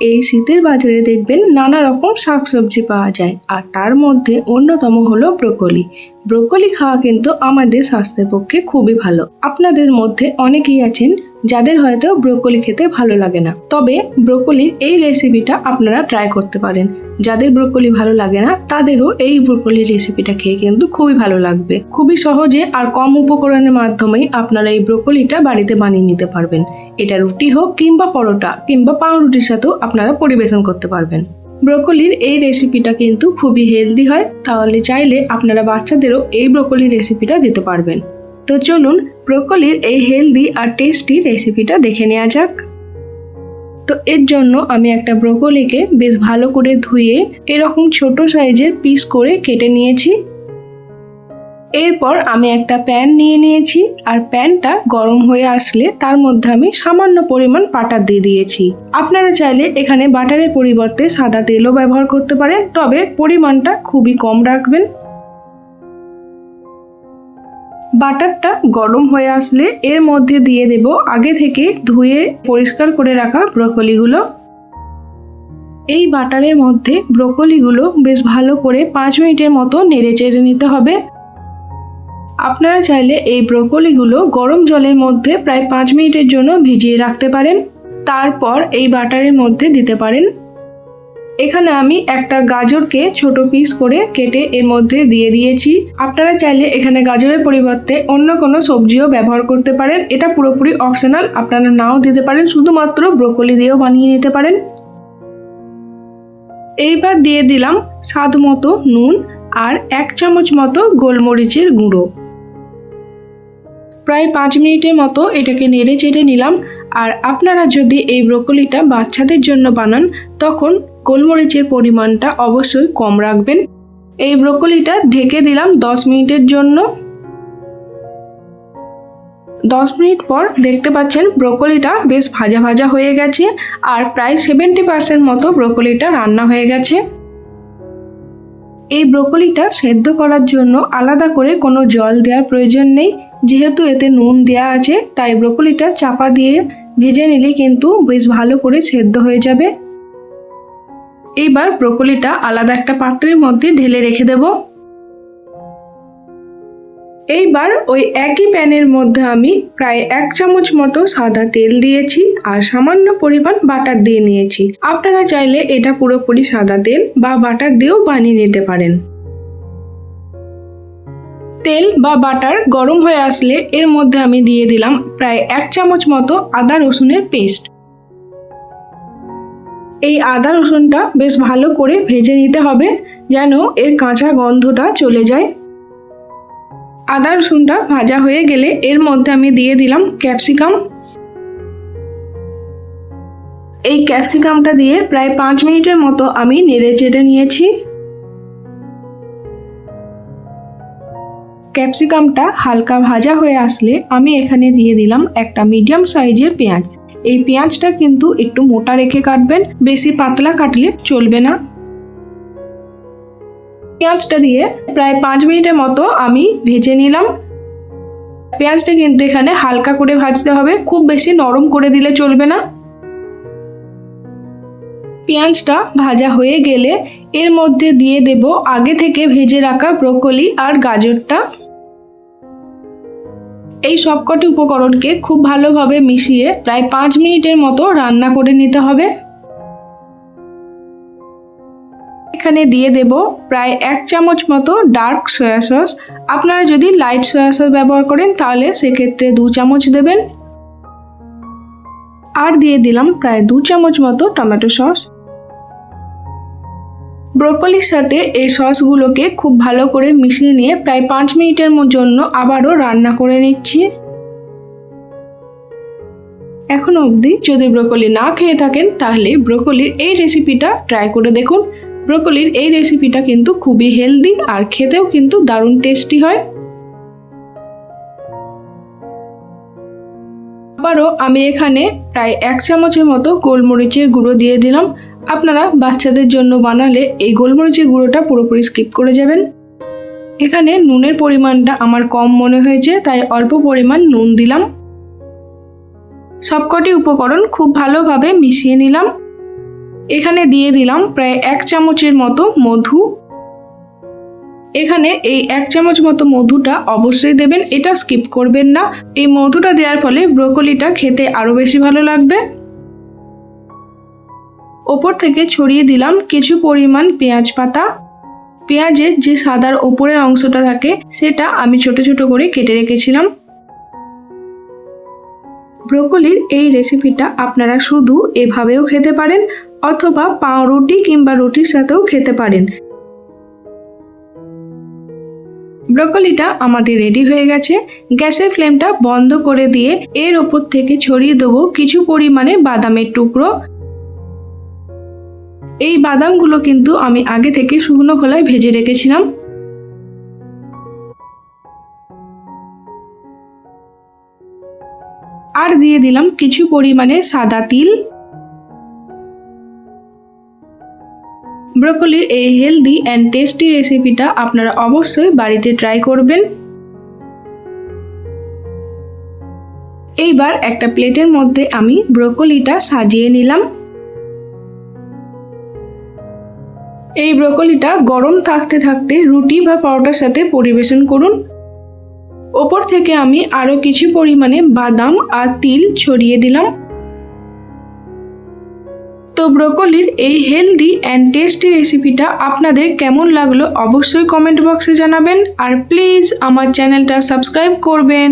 এই শীতের বাজারে দেখবেন নানা রকম শাকসবজি পাওয়া যায়, আর তার মধ্যে অন্যতম হলো ব্রোকলি। ব্রোকলি খাওয়া কিন্তু আমাদের স্বাস্থ্যের পক্ষে খুবই ভালো। আপনাদের মধ্যে অনেকেই আছেন যাদের হয়তো ব্রোকলি খেতে ভালো লাগে না। তবে ব্রোকলির এই রেসিপিটা আপনারা ট্রাই করতে পারেন। যাদের ব্রোকলি ভালো লাগে না, তাদেরও এই ব্রোকলির রেসিপিটা খেয়ে কিন্তু খুবই ভালো লাগবে। খুবই সহজে আর কম উপকরণের মাধ্যমেই আপনারা এই ব্রোকলিটা বাড়িতে বানিয়ে নিতে পারবেন। এটা রুটি হোক কিংবা পরোটা কিংবা পাউরুটির সাথেও আপনারা পরিবেশন করতে পারবেন। ব্রোকলির এই রেসিপিটা কিন্তু খুবই হেলদি হয়। তাহলে চাইলে আপনারা বাচ্চাদেরও এই ব্রোকলির রেসিপিটা দিতে পারবেন। তো চলুন ব্রোকলির এই হেলদি আর টেস্টি রেসিপিটা দেখে নেওয়া যাক। তো এর জন্য আমি একটা ব্রোকলিকে বেশ ভালো করে ধুয়ে এরকম ছোট সাইজের পিস করে কেটে নিয়েছি। এরপর আমি একটা প্যান নিয়ে নিয়েছি আর প্যানটা গরম হয়ে আসলে তার মধ্যে আমি সামান্য পরিমাণ বাটার দিয়ে দিয়েছি। আপনারা চাইলে এখানে বাটারের পরিবর্তে সাদা তেলও ব্যবহার করতে পারেন, তবে পরিমাণটা খুবই কম রাখবেন। বাটারটা গরম হয়ে আসলে এর মধ্যে দিয়ে দেব আগে থেকে ধুয়ে পরিষ্কার করে রাখা ব্রকলিগুলো। এই বাটারের মধ্যে ব্রকলিগুলো বেশ ভালো করে পাঁচ মিনিটের মতো নেড়ে চেড়ে নিতে হবে। আপনারা চাইলে এই ব্রকলিগুলো গরম জলের মধ্যে প্রায় পাঁচ মিনিটের জন্য ভিজিয়ে রাখতে পারেন। তারপর এই বাটারের মধ্যে দিতে পারেন। এখানে আমি একটা গাজরকে ছোট পিস করে কেটে এর মধ্যে দিয়ে দিয়েছি। আপনারা চাইলে এখানে গাজরের পরিবর্তে অন্য কোনো সবজিও ব্যবহার করতে পারেন। এটা পুরোপুরি অপশনাল আপনারা নাও দিতে পারেন, শুধুমাত্র ব্রোকলি দিয়েও বানিয়ে নিতে পারেন। এইবার দিয়ে দিলাম স্বাদ মতো নুন আর এক চামচ মতো গোলমরিচের গুঁড়ো। প্রায় পাঁচ মিনিটের মতো এটাকে নেড়ে চেড়ে নিলাম। আর আপনারা যদি এই ব্রোকলিটা বাচ্চাদের জন্য বানান, তখন গোলমরিচের পরিমাণটা অবশ্যই কম রাখবেন। এই ব্রোকলিটা ঢেকে দিলাম দশ মিনিটের জন্য। দশ মিনিট পর দেখতে পাচ্ছেন ব্রোকলিটা বেশ ভাজা ভাজা হয়ে গেছে আর প্রায় সেভেন্টি পার্সেন্ট মতো ব্রোকলিটা রান্না হয়ে গেছে। এই ব্রোকলিটা সেদ্ধ করার জন্য আলাদা করে কোনো জল দেওয়ার প্রয়োজন নেই। যেহেতু এতে নুন দেওয়া আছে, তাই ব্রোকলিটা চাপা দিয়ে ভেজে নিলে কিন্তু বেশ ভালো করে সেদ্ধ হয়ে যাবে। এইবার ব্রোকলিটা আলাদা একটা পাত্রের মধ্যে ঢেলে রেখে দেব। এইবার ওই একই প্যানের মধ্যে আমি প্রায় এক চামচ মতো সাদা তেল দিয়েছি আর সামান্য পরিমাণ বাটার দিয়ে নিয়েছি। আপনারা চাইলে এটা পুরোপুরি সাদা তেল বা বাটার দিয়েও বানিয়ে নিতে পারেন। তেল বা বাটার গরম হয়ে আসলে এর মধ্যে আমি দিয়ে দিলাম প্রায় এক চামচ মতো আদা রসুনের পেস্ট। এই আদা রসুনটা বেশ ভালো করে ভেজে নিতে হবে যেন এর কাঁচা গন্ধটা চলে যায়। আদা রসুনটা ভাজা হয়ে গেলে এর মধ্যে আমি দিয়ে দিলাম ক্যাপসিকাম। এই ক্যাপসিকামটা দিয়ে প্রায় পাঁচ মিনিটের মতো আমি নেড়ে চেড়ে নিয়েছি। ক্যাপসিকামটা হালকা ভাজা হয়ে আসলে আমি এখানে দিয়ে দিলাম একটা মিডিয়াম সাইজের পেঁয়াজ। এই পেঁয়াজটা কিন্তু একটু মোটা রেখে কাটবেন, বেশি পাতলা কাটলে চলবে না। পেঁয়াজটা দিয়ে প্রায় পাঁচ মিনিটের মতো আমি ভেজে নিলাম। পেঁয়াজটা কিন্তু এখানে হালকা করে ভাজতে হবে, খুব বেশি নরম করে দিলে চলবে না। পেঁয়াজটা ভাজা হয়ে গেলে এর মধ্যে দিয়ে দেব আগে থেকে ভেজে রাখা ব্রোকলি আর গাজরটা। এই সবকটি উপকরণকে খুব ভালোভাবে মিশিয়ে প্রায় পাঁচ মিনিটের মতো রান্না করে নিতে হবে। এখানে দিয়ে দেব প্রায় এক চামচ মতো ডার্ক সয়া সস। আপনারা যদি লাইট সয়া সস ব্যবহার করেন, তাহলে সেক্ষেত্রে দু চামচ দেবেন। আর দিয়ে দিলাম প্রায় দু চামচ মতো টমেটো সস। ব্রোকলির সাথে এই সসগুলোকে খুব ভালো করে মিশিয়ে নিয়ে প্রায় পাঁচ মিনিটের জন্য আবারও রান্না করে নিচ্ছি। এখন অবধি যদি ব্রোকলি না খেয়ে থাকেন, তাহলে ব্রোকলির এই রেসিপিটা ট্রাই করে দেখুন। ব্রোকলির এই রেসিপিটা কিন্তু খুবই হেলদি আর খেতেও কিন্তু দারুণ টেস্টি হয়। আবারও আমি এখানে প্রায় এক চামচের মতো গোলমরিচের গুঁড়ো দিয়ে দিলাম। আপনারা বাচ্চাদের জন্য বানালে এই গোলমরিচের গুঁড়োটা পুরোপুরি স্কিপ করে যাবেন। এখানে নুনের পরিমাণটা আমার কম মনে হয়েছে, তাই অল্প পরিমাণ নুন দিলাম। সবকটি উপকরণ খুব ভালোভাবে মিশিয়ে নিলাম। এখানে দিয়ে দিলাম প্রায় এক চামচের মতো মধু। এখানে এই এক চামচ মতো মধুটা অবশ্যই দেবেন, এটা স্কিপ করবেন না। এই মধুটা দেওয়ার ফলে ব্রোকলিটা খেতে আরও বেশি ভালো লাগবে। ওপর থেকে ছড়িয়ে দিলাম কিছু পরিমাণ পেঁয়াজ পাতা। পেঁয়াজের যে সাদার ওপরের অংশটা থাকে, সেটা আমি ছোট ছোট করে কেটে রেখেছিলাম। ব্রোকলির এই রেসিপিটা আপনারা শুধু এভাবেও খেতে পারেন, অথবা পাউরুটি কিংবা রুটির সাথেও খেতে পারেন। ব্রোকলিটা আমাদের রেডি হয়ে গেছে। গ্যাসের ফ্লেমটা বন্ধ করে দিয়ে এর ওপর থেকে ছড়িয়ে দেবো কিছু পরিমাণে বাদামের টুকরো। এই বাদামগুলো কিন্তু আমি আগে থেকে শুকনো খোলায় ভেজে রেখেছিলাম। আর দিয়ে দিলাম কিছু পরিমাণে সাদা তিল। ব্রোকলির এই হেলদি অ্যান্ড টেস্টি রেসিপিটা আপনারা অবশ্যই বাড়িতে ট্রাই করবেন। এইবার একটা প্লেটের মধ্যে আমি ব্রোকলিটা সাজিয়ে নিলাম। এই ব্রোকলিটা গরম থাকতে থাকতে রুটি বা পরোটার সাথে পরিবেশন করুন। ওপর থেকে আমি আরও কিছু পরিমাণে বাদাম আর তিল ছড়িয়ে দিলাম। তো ব্রোকলির এই হেলদি অ্যান্ড টেস্টি রেসিপিটা আপনাদের কেমন লাগল অবশ্যই কমেন্ট বক্সে জানাবেন। আর প্লিজ আমার চ্যানেলটা সাবস্ক্রাইব করবেন।